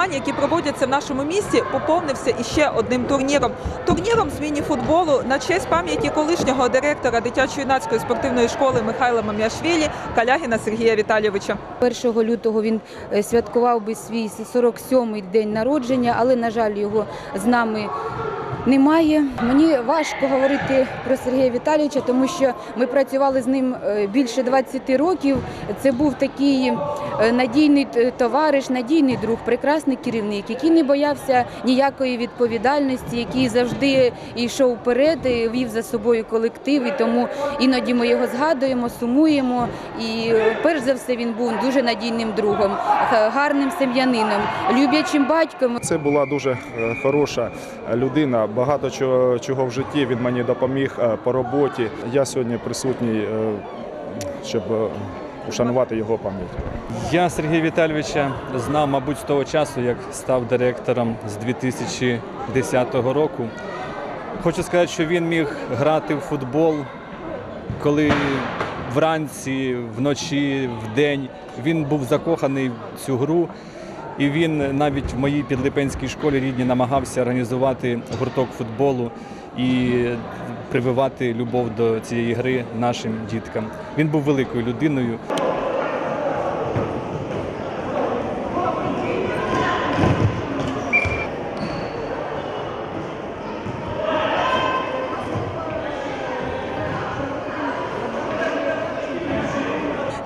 Змагань, які проводяться в нашому місті, поповнився іще одним турніром. Турніром з міні-футболу на честь пам'яті колишнього директора дитячо-юнацької спортивної школи Михайла Мам'яшвілі Калягіна Сергія Віталійовича. 1 лютого він е, святкував би свій 47-й день народження, але, на жаль, його з нами немає. Мені важко говорити про Сергія Віталійовича, тому що ми працювали з ним е, більше 20 років. Це був такий е, надійний товариш, надійний друг, прекрасний керівник, який не боявся ніякої відповідальності, який завжди йшов вперед, і вів за собою колектив. І тому іноді ми його згадуємо, сумуємо. І е, перш за все він був дуже надійним другом, гарним сем'янином, люблячим батьком. Це була дуже е, хороша людина. Багато чого, чого в житті він мені допоміг е, по роботі. Я сьогодні присутній, е, щоб е, ушанувати його пам'ять. Я Сергія Віталійовича знав, мабуть, з того часу, як став директором з 2010 року. Хочу сказати, що він міг грати в футбол, коли вранці, вночі, вдень він був закоханий в цю гру. І він навіть в моїй підлипенській школі рідні намагався організувати гурток футболу і прививати любов до цієї гри нашим діткам. Він був великою людиною.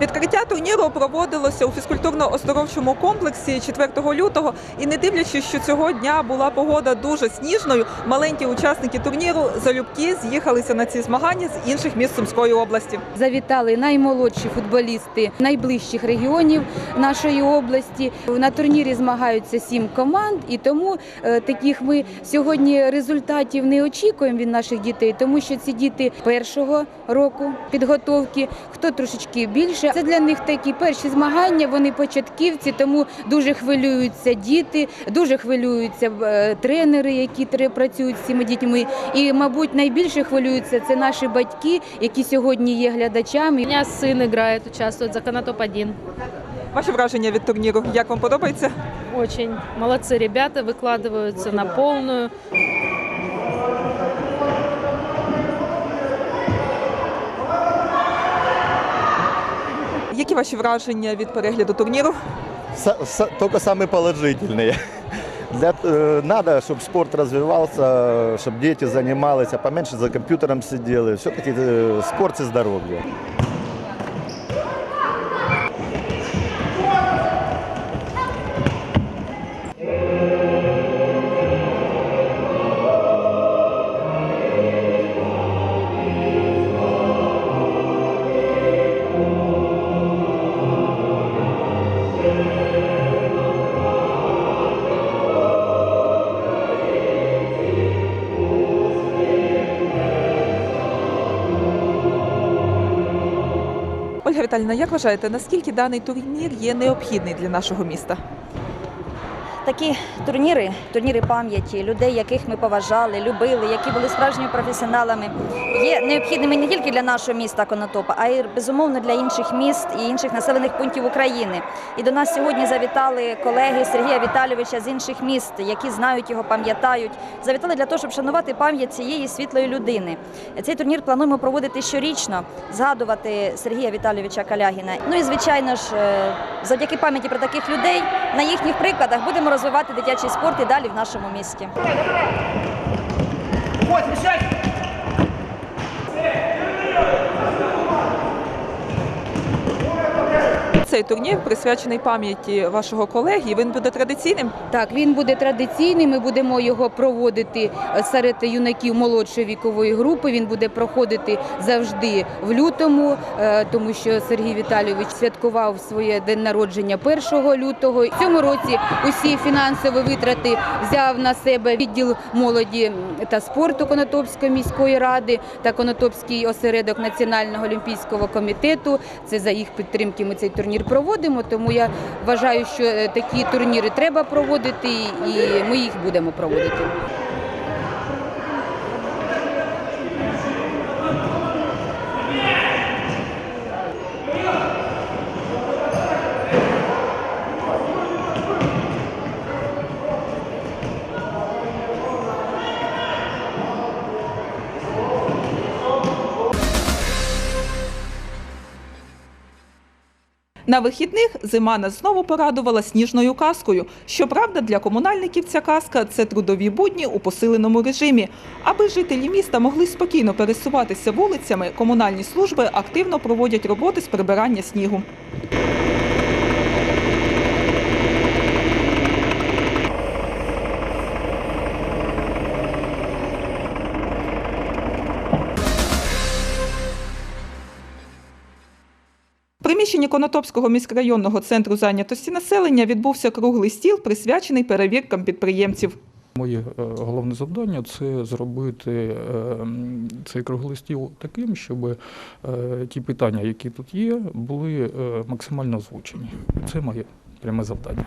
Відкриття турніру проводилося у фізкультурно-оздоровчому комплексі 4 лютого. І не дивлячись, що цього дня була погода дуже сніжною, маленькі учасники турніру залюбки з'їхалися на ці змагання з інших міст Сумської області. Завітали наймолодші футболісти найближчих регіонів нашої області. На турнірі змагаються сім команд, і тому е, таких ми сьогодні результатів не очікуємо від наших дітей, тому що ці діти першого року підготовки, хто трошечки більше. Це для них такі перші змагання. Вони початківці, тому дуже хвилюються діти, дуже хвилюються е, тренери, які тре- працюють з цими дітьми. І, мабуть, найбільше хвилюються це наші батьки, які сьогодні є глядачами. У меня сын играет, участвует за Канатоп-1. Ваші враження від турніру? Як вам подобається? Очень молодцы ребята, выкладываются на полную. Які ваші враження від перегляду турніру? Са- са- только самые положительные. Для, э, надо, чтобы спорт развивался, чтобы дети занимались, а поменьше за компьютером сидели. Все-таки э, спорт и здоровье. Ольга як вважаєте, наскільки даний турнір є необхідний для нашого міста? Такі турніри, турніри пам'яті людей, яких ми поважали, любили, які були справжніми професіоналами, є необхідними не тільки для нашого міста Конотопа, а й безумовно для інших міст і інших населених пунктів України. І до нас сьогодні завітали колеги Сергія Віталійовича з інших міст, які знають його, пам'ятають. Завітали для того, щоб шанувати пам'ять цієї світлої людини. Цей турнір плануємо проводити щорічно, згадувати Сергія Віталійовича Калягіна. Ну і звичайно ж, е, завдяки пам'яті про таких людей на їхніх прикладах будемо розвивати дитячий спорт і далі в нашому місті. Цей турнір присвячений пам'яті вашого колеги. Він буде традиційним. Так, він буде традиційний. Ми будемо його проводити е, серед юнаків молодшої вікової групи. Він буде проходити завжди в лютому, е, тому що Сергій Віталійович святкував своє день народження 1 лютого. В цьому році усі фінансові витрати взяв на себе відділ молоді та спорту Конотопської міської ради та Конотопський осередок Національного олімпійського комітету. Це за їх підтримки ми цей турнір проводимо. Тому я вважаю, що е, такі турніри треба проводити, і ми їх будемо проводити. На вихідних зима нас знову порадувала сніжною казкою. Щоправда, для комунальників ця казка це трудові будні у посиленому режимі. Аби жителі міста могли спокійно пересуватися вулицями, комунальні служби активно проводять роботи з прибирання снігу. Конотопського міськрайонного центру зайнятості населення відбувся круглий стіл, присвячений перевіркам підприємців. Моє е, головне завдання це зробити е, цей круглий стіл таким, щоб е, ті питання, які тут є, були максимально озвучені. Це моє пряме завдання.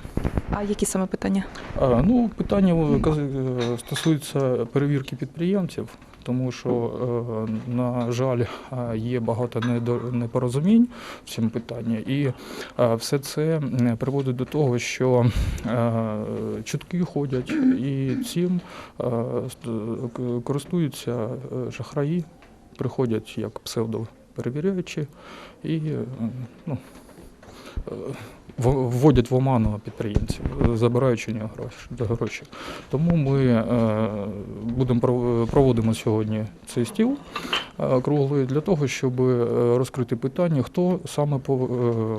А які саме питання? А, Ну, питання стосується перевірки підприємців, тому що, е, на жаль, е, є багато непорозумінь в цьому питанні, і е, все це приводить до того, що чутки ходять, і цим користуються шахраї, приходять як псевдоперевіряючі і ну, вводять в оману підприємців, забираючи нього гроші. гроші. Тому ми е, будемо пров- проводимо сьогодні цей стіл круглий для того, щоб е, розкрити питання, хто саме е,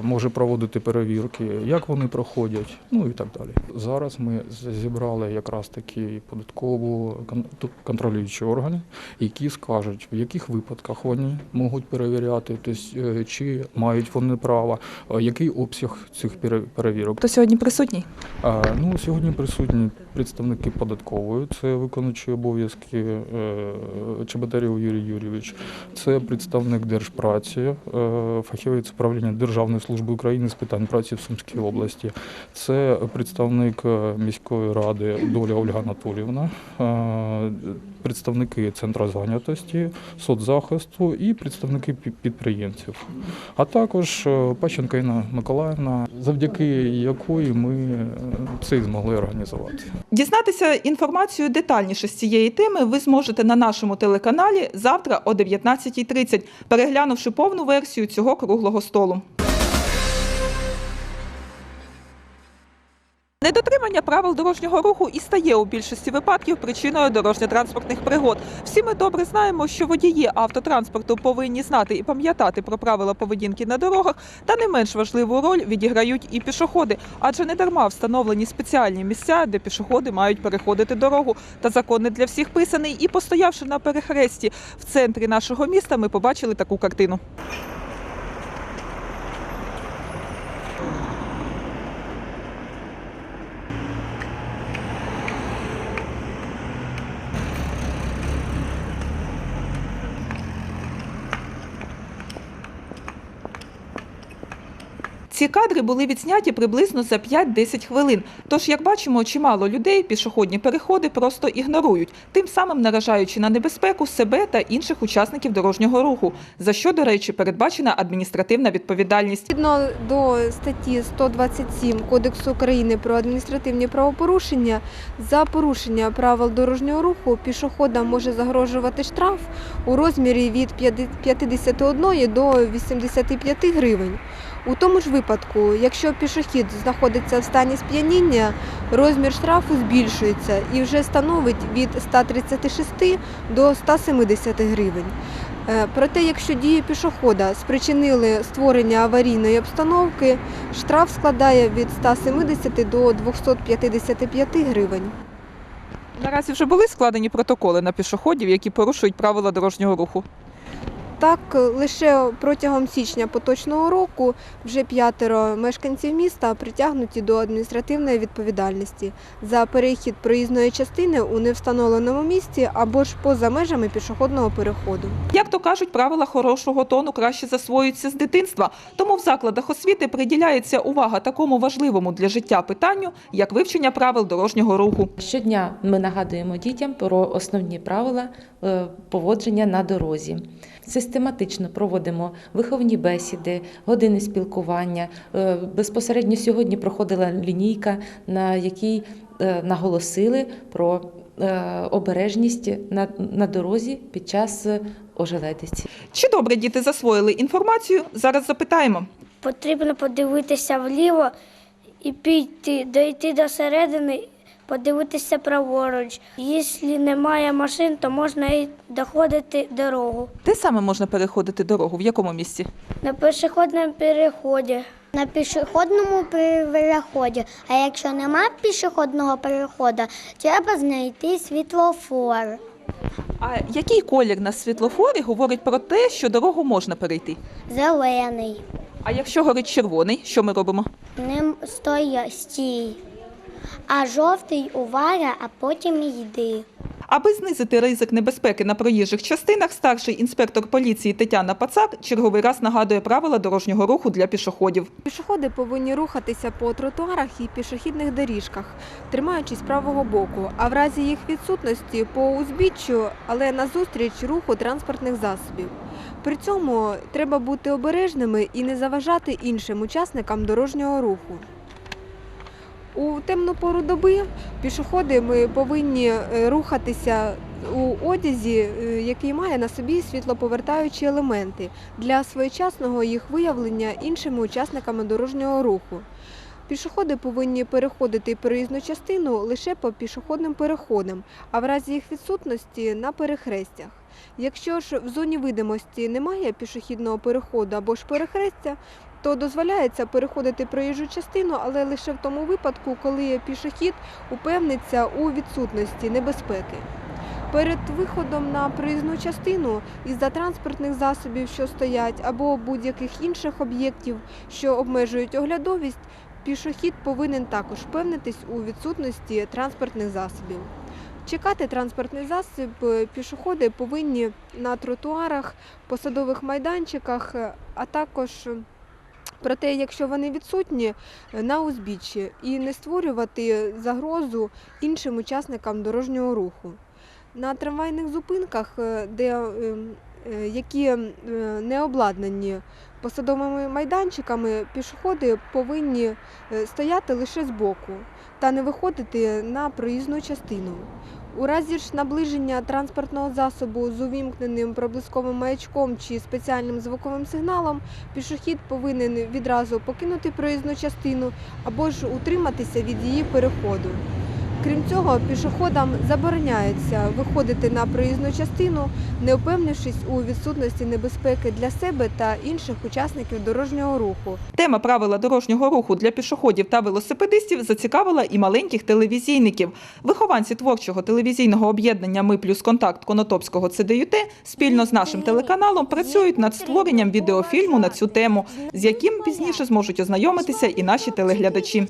може проводити перевірки, як вони проходять, ну і так далі. Зараз ми зібрали якраз такі податкову кон- контролюючі органи, які скажуть, в яких випадках вони можуть перевіряти, тобто, чи мають вони право, який обсяг цих пере- перевірок. Хто сьогодні присутній? Ну, сьогодні присутні представники податкової, це виконуючий обов'язки Чеботарєв Юрій Юрійович, це представник Держпраці, е, фахівець управління Державної служби України з питань праці в Сумській області, це представник е, міської ради Доля Ольга Анатоліївна, е, представники Центру зайнятості, соцзахисту і представники підприємців. А також е, Пащенко Інна Миколаївна, завдяки якої ми е, це змогли організувати. Дізнатися інформацію детальніше з цієї теми ви зможете на нашому телеканалі завтра о 19.30, переглянувши повну версію цього круглого столу. Недотримання правил дорожнього руху і стає у більшості випадків причиною дорожньо-транспортних пригод. Всі ми добре знаємо, що водії автотранспорту повинні знати і пам'ятати про правила поведінки на дорогах, та не менш важливу роль відіграють і пішоходи, адже не дарма встановлені спеціальні місця, де пішоходи мають переходити дорогу. Та закон не для всіх писаний. І постоявши на перехресті в центрі нашого міста, ми побачили таку картину. Ці кадри були відзняті приблизно за 5-10 хвилин. Тож, як бачимо, чимало людей пішохідні переходи просто ігнорують, тим самим наражаючи на небезпеку себе та інших учасників дорожнього руху, за що, до речі, передбачена адміністративна відповідальність. Відповідно до статті 127 Кодексу України про адміністративні правопорушення, за порушення правил дорожнього руху пішоходам може загрожувати штраф у розмірі від 51 до 85 гривень. У тому ж випадку, якщо пішохід знаходиться в стані сп'яніння, розмір штрафу збільшується і вже становить від 136 до 170 гривень. Е, Проте, якщо дії пішохода спричинили створення аварійної обстановки, штраф складає від 170 до 255 гривень. Наразі вже були складені протоколи на пішоходів, які порушують правила дорожнього руху. Так, лише протягом січня поточного року вже п'ятеро мешканців міста притягнуті до адміністративної відповідальності за перехід проїзної частини у невстановленому місці або ж поза межами пішохідного переходу. Як то кажуть, правила хорошого тону краще засвоюються з дитинства. Тому в закладах освіти приділяється увага такому важливому для життя питанню, як вивчення правил дорожнього руху. Щодня ми нагадуємо дітям про основні правила е, поводження на дорозі. Систематично проводимо виховні бесіди, години спілкування. Е, Безпосередньо сьогодні проходила лінійка, на якій е, наголосили про е, обережність на, на дорозі під час ожеледиці. Чи добре діти засвоїли інформацію? Зараз запитаємо. потрібно подивитися вліво і піти, дойти до середини, подивитися праворуч. Якщо немає машин, то можна і доходити дорогу. Де саме можна переходити дорогу? В якому місці? На пішохідному переході. На пішохідному переході. А якщо немає пішохідного переходу, треба знайти світлофор. А який колір на світлофорі говорить про те, що дорогу можна перейти? Зелений. А якщо горить червоний, що ми робимо? Ним стоя стій. А жовтий увага, а потім йди. Аби знизити ризик небезпеки на проїжджих частинах, старший інспектор поліції Тетяна Пацак черговий раз нагадує правила дорожнього руху для пішоходів. Пішоходи повинні рухатися по тротуарах і пішохідних доріжках, тримаючись правого боку, а в разі їх відсутності по узбіччю, але назустріч руху транспортних засобів. При цьому треба бути обережними і не заважати іншим учасникам дорожнього руху. У темну пору доби пішоходи ми повинні е, рухатися у одязі, е, який має на собі світлоповертаючі елементи для своєчасного їх виявлення іншими учасниками дорожнього руху. Пішоходи повинні переходити проїзну частину лише по пішохідним переходам, а в разі їх відсутності на перехрестях. Якщо ж в зоні видимості немає пішохідного переходу або ж перехрестя, то дозволяється переходити проїжджу частину, але лише в тому випадку, коли пішохід упевниться у відсутності небезпеки. Перед виходом на проїзну частину із-за транспортних засобів, що стоять, або будь-яких інших об'єктів, що обмежують оглядовість, пішохід повинен також впевнитись у відсутності транспортних засобів. Чекати транспортний засіб е, пішоходи повинні на тротуарах, посадових майданчиках, е, а також Проте, якщо вони відсутні е, на узбіччі і не створювати загрозу іншим учасникам дорожнього руху. На трамвайних зупинках, е, де, е, е, які е, не обладнані посадовими майданчиками, пішоходи повинні е, стояти лише збоку та не виходити на проїзну частину. У разі ж наближення транспортного засобу з увімкненим проблисковим маячком чи спеціальним звуковим сигналом пішохід повинен відразу покинути проїзну частину або ж утриматися від її переходу. Крім цього, пішоходам забороняється виходити на проїзну частину, не впевнившись у відсутності небезпеки для себе та інших учасників дорожнього руху. Тема правила дорожнього руху для пішоходів та велосипедистів зацікавила і маленьких телевізійників. Вихованці творчого телевізійного об'єднання Ми плюс контакт Конотопського ЦДЮТ спільно з нашим телеканалом працюють над створенням відеофільму на цю тему, з яким пізніше зможуть ознайомитися і наші телеглядачі.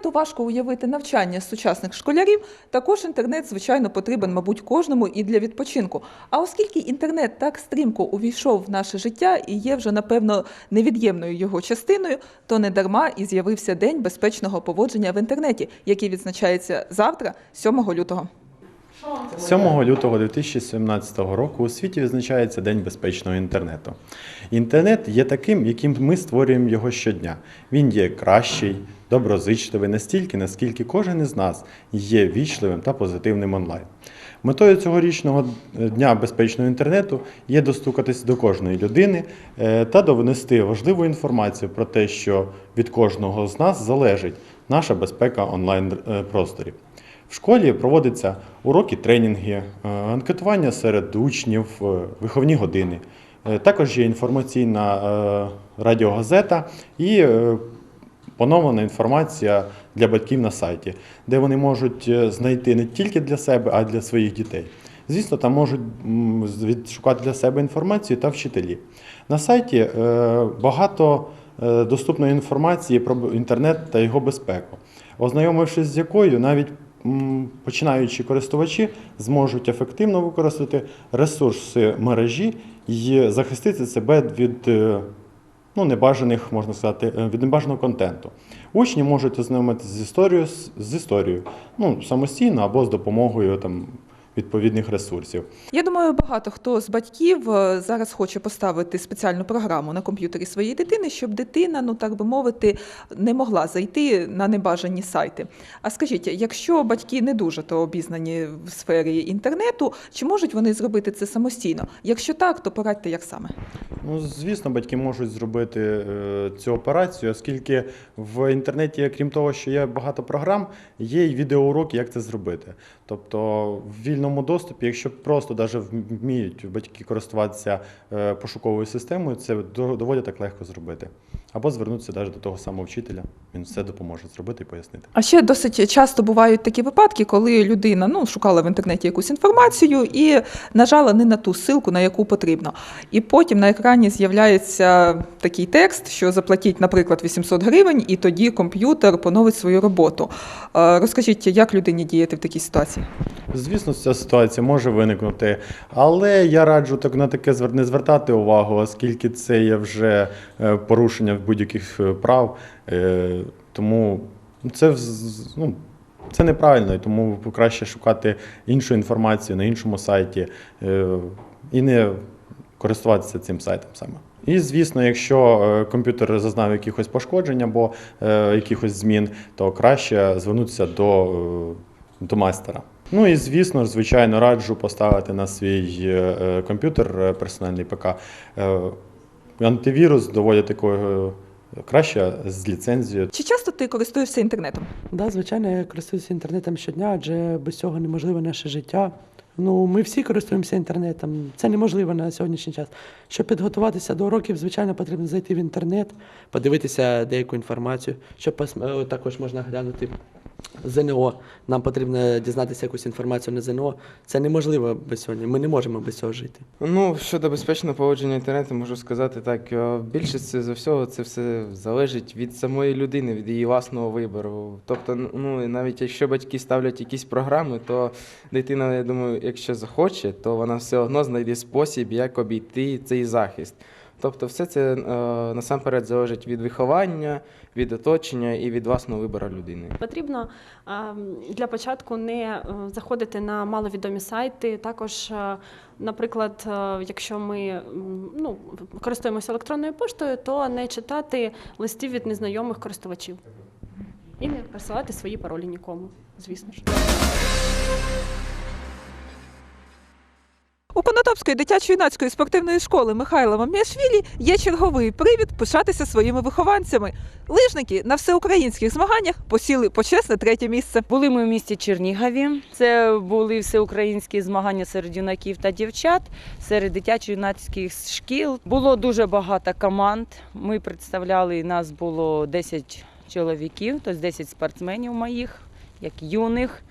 Інтернету важко уявити навчання сучасних школярів. Також інтернет, звичайно, потрібен, мабуть, кожному і для відпочинку. А оскільки інтернет так стрімко увійшов в наше життя і є вже, напевно, невід'ємною його частиною, то не дарма і з'явився День безпечного поводження в інтернеті, який відзначається завтра, 7 лютого. 7 лютого 2017 року у світі відзначається День безпечного інтернету. Інтернет є таким, яким ми створюємо його щодня. Він є кращий, доброзичливий настільки, наскільки кожен із нас є вічливим та позитивним онлайн. Метою цьогорічного дня безпечного інтернету є достукатись до кожної людини е, та довнести важливу інформацію про те, що від кожного з нас залежить наша безпека онлайн е. В школі проводяться уроки, тренінги, е, анкетування серед учнів, виховні години. Також є інформаційна радіогазета і поновлена інформація для батьків на сайті, де вони можуть е, знайти не тільки для себе, а й для своїх дітей. Звісно, там можуть відшукати для себе інформацію та вчителі. На сайті е, багато е, доступної інформації про інтернет та його безпеку, ознайомившись з якою навіть починаючі користувачі зможуть ефективно використати ресурси мережі і захистити себе від ну, небажаних, можна сказати, е, від небажаного контенту. Учні можуть ознайомитися з історією з історією, ну, самостійно або з допомогою там, відповідних ресурсів. Я думаю, багато хто з батьків е, зараз хоче поставити спеціальну програму на комп'ютері своєї дитини, щоб дитина, ну так би мовити, не могла зайти на небажані сайти. А скажіть, якщо батьки не дуже то обізнані в сфері інтернету, чи можуть вони зробити це самостійно? Якщо так, то порадьте як саме. Ну, звісно, батьки можуть зробити е, цю операцію, оскільки в інтернеті, крім того, що є багато програм, є й відеоуроки, як це зробити. Тобто в вільному доступі, якщо просто навіть вміють батьки користуватися е, пошуковою системою, це до- доволі так легко зробити. Або звернутися навіть до того самого вчителя, він все допоможе зробити і пояснити. А ще досить часто бувають такі випадки, коли людина ну, шукала в інтернеті якусь інформацію і нажала не на ту ссылку, на яку потрібно. І потім на екрані з'являється такий текст, що заплатіть, наприклад, 800 гривень, і тоді комп'ютер поновить свою роботу. Розкажіть, як людині діяти в такій ситуації? Звісно, ця ситуація може виникнути, але я раджу так на таке не звертати увагу, оскільки це є вже е, порушення будь-яких е, прав. Е, Тому це ну, це неправильно, і тому краще шукати іншу інформацію на іншому сайті е, і не користуватися цим сайтом саме. І звісно, якщо комп'ютер зазнав якихось пошкоджень або якихось змін, то краще звернутися до, до майстера. Ну і звісно звичайно, раджу поставити на свій комп'ютер персональний ПК антивірус доволі такою е, краще з ліцензією. Чи часто ти користуєшся інтернетом? Да, звичайно, я користуюся інтернетом щодня, адже без цього неможливе наше життя. Ну, ми всі користуємося інтернетом. Це неможливо на сьогоднішній час. Щоб підготуватися до уроків, звичайно, потрібно зайти в інтернет, подивитися деяку інформацію, щоб пос- е, також можна глянути ЗНО. Нам потрібно дізнатися якусь інформацію на ЗНО. Це неможливо без цього. Ми не можемо без цього жити. Ну, щодо безпечного поводження інтернету, можу сказати так. е, Більшість за всього це все залежить від самої людини, від її власного вибору. Тобто, ну і навіть якщо батьки ставлять якісь програми, то дитина, я думаю, якщо захоче, то вона все одно знайде спосіб, як обійти цей захист. Тобто, все це е, насамперед залежить від виховання, від оточення і від власного вибору людини. Потрібно для початку не е, заходити на маловідомі сайти. Також, е, наприклад, е, якщо ми ну, користуємося електронною поштою, то не читати листів від незнайомих користувачів і не присилати свої паролі нікому, звісно ж. У Конотопської дитячо-юнацької спортивної школи Михайла Мам'яшвілі є черговий привід пишатися своїми вихованцями. Лижники на всеукраїнських змаганнях посіли почесне третє місце. Були ми в місті Чернігові. Це були всеукраїнські змагання серед юнаків та дівчат, серед дитячо-юнацьких шкіл. Було дуже багато команд. Ми представляли, нас було 10 чоловіків, тобто 10 спортсменів моїх, як юних.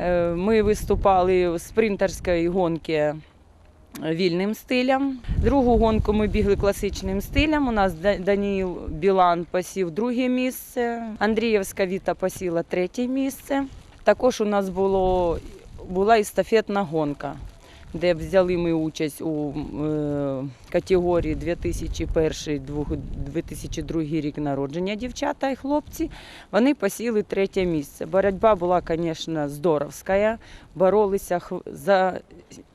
Е, Ми виступали в спринтерській гонці вільним стилем. Другу гонку ми бігли класичним стилем. У нас Да- Даніїл Білан посів друге місце, Андріївська Віта посіла третє місце. Також у нас було, була естафетна гонка, де взяли ми участь у е, категорії 2001-2002 рік народження дівчата і хлопці. Вони посіли третє місце. Боротьба була, звісно, здоровська. Боролися за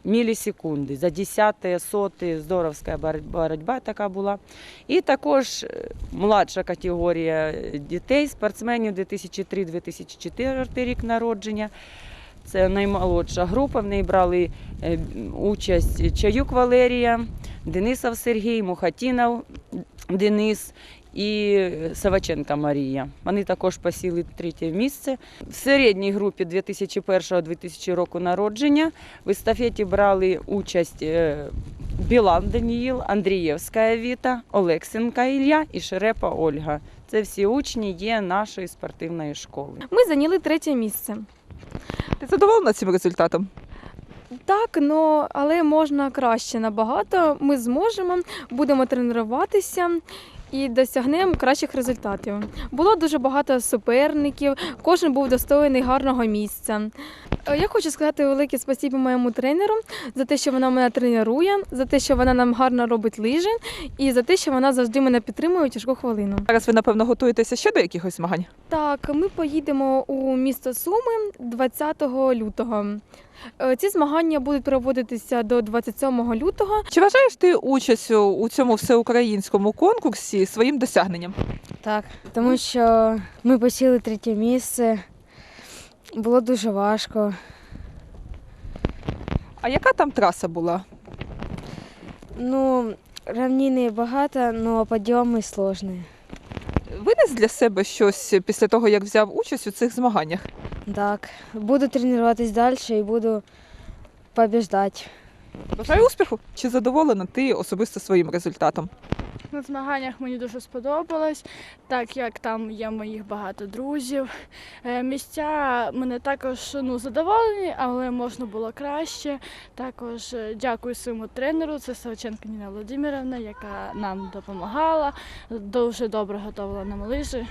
мілісекунди, за десяте, соти, здоровська боротьба така була. І також е, младша категорія дітей, спортсменів 2003-2004 рік народження. Це наймолодша група. В неї брали е, участь Чаюк Валерія, Денисов Сергій, Мухатінов Денис і Саваченка Марія. Вони також посіли третє місце. В середній групі 2001-2000 року народження в естафеті брали участь е, Білан Даніїл, Андрієвська Віта, Олексенка Ілля і Шерепа Ольга. Це всі учні є нашої спортивної школи. Ми зайняли третє місце. Ти задоволена цим результатом? Так, ну але можна краще набагато. Ми зможемо, будемо тренуватися. І досягнемо кращих результатів. Було дуже багато суперників, кожен був достойний гарного місця. Е, Я хочу сказати велике спасибі моєму тренеру за те, що вона мене тренує, за те, що вона нам гарно робить лижі, і за те, що вона завжди мене підтримує у тяжку хвилину. Зараз ви напевно готуєтеся ще до якихось змагань. Так, ми поїдемо у місто Суми 20 лютого. Е, Ці змагання будуть проводитися до 27 лютого. Чи вважаєш ти участь у- у цьому всеукраїнському конкурсі своїм досягненням? Так, тому що ми посіли третє місце. Було дуже важко. А яка там траса була? Ну, равнини багато, але підйоми складні. Винес для себе щось після того, як взяв участь у цих змаганнях? Так, буду тренуватись далі і буду побіждати. Бажаю успіху! Чи задоволена ти особисто своїм результатом? На змаганнях мені дуже сподобалось, так як там є моїх багато друзів. Е, Місця мене також ну, задоволені, але можна було краще. Також е, дякую своєму тренеру, це Савченко Ніна Володимирівна, яка нам допомагала, дуже добре готувала нам лижі.